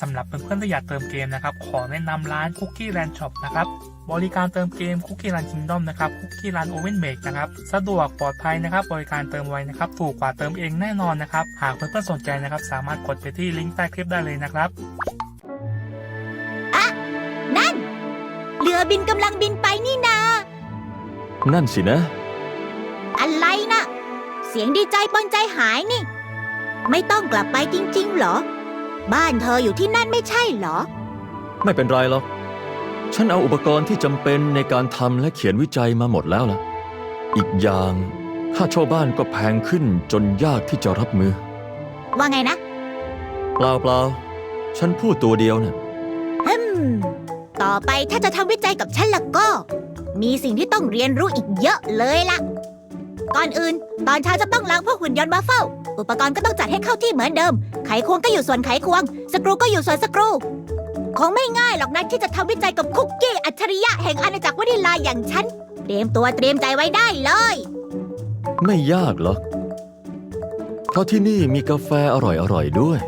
สำหรับเพื่อนๆที่อยากเติมเกมนะครับ ขอแนะนำร้าน Cookie Land Shop นะครับ บริการเติมเกม Cookie Land Kingdom นะครับ Cookie Land Oven Bake นะครับ สะดวกปลอดภัยนะครับ บริการเติมไวนะครับ ถูกกว่าเติมเองแน่นอนนะครับ หากเพื่อนๆสนใจนะครับ สามารถกดไปที่ลิงก์ใต้คลิปได้เลยนะครับ นั่น เรือบินกำลังบินไปนี่นา นั่นสินะ อะไรนะ เสียงดีใจปนใจหายนี่ ไม่ต้องกลับไปจริงๆเหรอ บ้านเธออยู่ที่นั่นไม่ใช่เหรอ ไม่เป็นไรหรอก ฉันเอาอุปกรณ์ที่จำเป็นในการทำและเขียนวิจัยมาหมดแล้วล่ะ อีกอย่างค่าเช่าบ้านก็แพงขึ้นจนยากที่จะรับมือ ว่าไงนะเปล่าเปล่าฉันพูดตัวเดียวน่ะฮึมต่อไปถ้าจะทำวิจัยกับฉันละก็ มีสิ่งที่ต้องเรียนรู้อีกเยอะเลยล่ะ ก่อนอื่น ตอนเช้าจะต้องล้างพวกหุ่นยนต์มาเฝ้า อุปกรณ์ก็ต้องจัดให้เข้าที่เหมือนเดิม ไขควงก็อยู่ส่วนไขควง สกรูก็อยู่ส่วนสกรู คงไม่ง่ายหรอกนะที่จะทำวิจัยกับคุกกี้อัจฉริยะแห่งอาณาจักรวานิลาอย่างฉัน เตรียมตัวเตรียมใจไว้ได้เลย ไม่ยากหรอกเพราะที่นี่มีกาแฟอร่อยๆด้วย